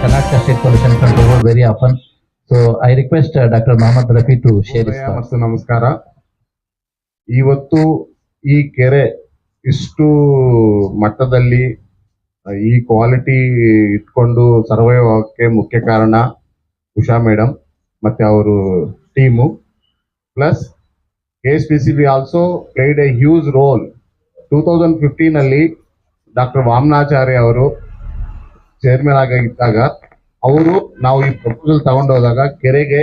Karnataka State Pollution Control Board very often. So I request uh, Dr. Mohammed Rafi to share his thoughts. ಮತ್ತು ನಮಸ್ಕಾರ ಇವತ್ತು ಈ ಕೆರೆ ಇಷ್ಟು ಮಟ್ಟದಲ್ಲಿ ಈ ಕ್ವಾಲಿಟಿ ಇಟ್ಕೊಂಡು ಸರ್ವೈವ್ ಆಗೋಕ್ಕೆ ಮುಖ್ಯ ಕಾರಣ ಉಷಾ ಮೇಡಮ್ ಮತ್ತೆ ಅವರು team plus K S P C B also played a huge role two thousand fifteen ಅಲ್ಲಿ ಡಾಕ್ಟರ್ ವಾಮನಾಚಾರ್ಯ ಅವರು ಚೇರ್ಮನ್ ಆಗಿದ್ದಾಗ, ಅವರು ನಾವು ಈ ಪ್ರಪೋಸಲ್ ತಗೊಂಡೋದಾಗ ಕೆರೆಗೆ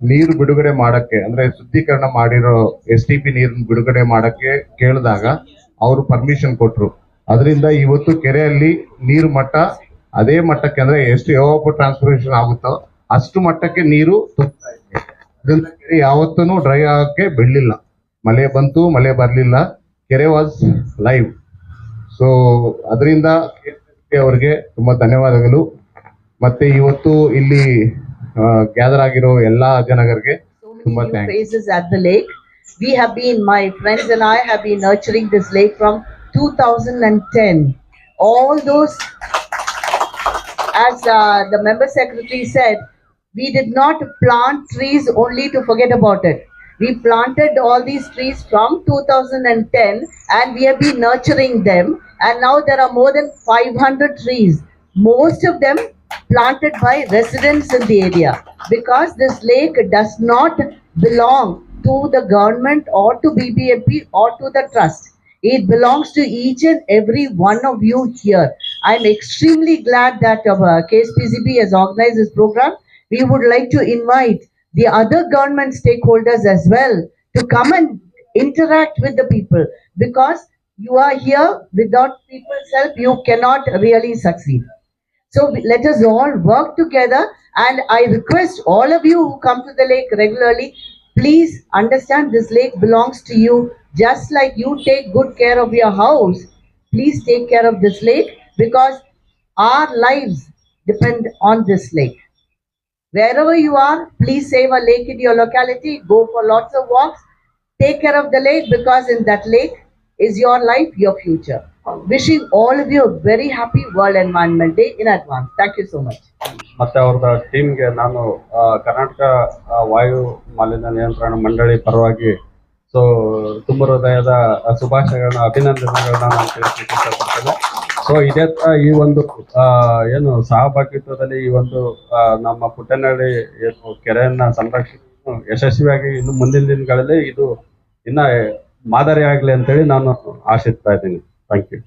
ನೀರು ಬಿಡುಗಡೆ ಮಾಡಕ್ಕೆ, ಅಂದ್ರೆ ಶುದ್ಧೀಕರಣ ಮಾಡಿರೋ ಎಸ್ ಟಿ ಪಿ ನೀರನ್ನು ಬಿಡುಗಡೆ ಮಾಡಕ್ಕೆ ಕೇಳಿದಾಗ ಅವರು ಪರ್ಮಿಷನ್ ಕೊಟ್ರು. ಅದರಿಂದ ಇವತ್ತು ಕೆರೆಯಲ್ಲಿ ನೀರು ಮಟ್ಟ, ಅದೇ ಮಟ್ಟಕ್ಕೆ ಅಂದ್ರೆ ಎಷ್ಟು ಯಾವ ಟ್ರಾನ್ಸ್ಪೋರ್ಟೇಷನ್ ಆಗುತ್ತೋ ಅಷ್ಟು ಮಟ್ಟಕ್ಕೆ ನೀರು ತುಂಬ್ತಾ ಇದೆ. ಅದರಿಂದ ಕೆರೆ ಯಾವತ್ತೂ ಡ್ರೈ ಆಗಕ್ಕೆ ಬಿಡ್ಲಿಲ್ಲ. ಮಳೆ ಬಂತು, ಮಳೆ ಬರಲಿಲ್ಲ. ಕೆರೆ ವಾಸ್ ಲೈವ್ ಸೊ ಅದರಿಂದ ಅವರಿಗೆ ತುಂಬಾ ಧನ್ಯವಾದಗಳು ಮತ್ತೆ ಇವತ್ತು ಇಲ್ಲಿ ಗ್ಯಾದರ್ ಆಗಿರೋ ಎಲ್ಲಾ ಜನಗರಿಗೆ ತುಂಬಾ thanks. We have been, my friends and I have been nurturing this lake from 2010. All those, as uh, the member secretary said, we did not plant trees only to forget about it. We planted all these trees from 2010 and we have been nurturing them. And now there are more than 500 trees. Most of them planted by residents in the area because this lake does not belong to the government or to BBMP or to the trust. It belongs to each and every one of you here. I'm extremely glad that our KSPCB has organized this program. We would like to invite the other government stakeholders as well to come and interact with the people because you are here without people's help, you cannot really succeed. So let us all work together and I request all of you who come to the lake regularly, please understand this lake belongs to you. Just like you take good care of your house, please take care of this lake because our lives depend on this lake. Wherever you are, please save a lake in your locality, go for lots of walks, take care of the lake because in that lake is your life, your future. Wishing all of you a very happy World Environment Day in advance. Thank you so much. ಮತ್ತೆ ಅವ್ರದ ಟೀಮ್ಗೆ ನಾನು ಕರ್ನಾಟಕ ವಾಯು ಮಾಲಿನ್ಯ ನಿಯಂತ್ರಣ ಮಂಡಳಿ ಪರವಾಗಿ so ತುಂಬ ಹೃದಯದ ಶುಭಾಶಯಗಳನ್ನ ಅಭಿನಂದನೆಗಳನ್ನ ನಾನು ತಿಳಿಸಲಿಕ್ಕೆ ಇಷ್ಟಪಡ್ತೇನೆ ಸೊ ಇದೇ ಈ ಒಂದು ಏನು ಸಹಭಾಗಿತ್ವದಲ್ಲಿ ಈ ಒಂದು ನಮ್ಮ ಪುಟ್ಟನಹಳ್ಳಿ ಏನು ಕೆರೆಯನ್ನ ಸಂರಕ್ಷಣೆ ಯಶಸ್ವಿಯಾಗಿ ಇನ್ನು ಮುಂದಿನ ದಿನಗಳಲ್ಲಿ ಇದು ಇನ್ನ ಮಾದರಿ ಆಗ್ಲಿ ಅಂತೇಳಿ ನಾನು ಆಶಿಸ್ತಾ ಇದ್ದೀನಿ. Thank you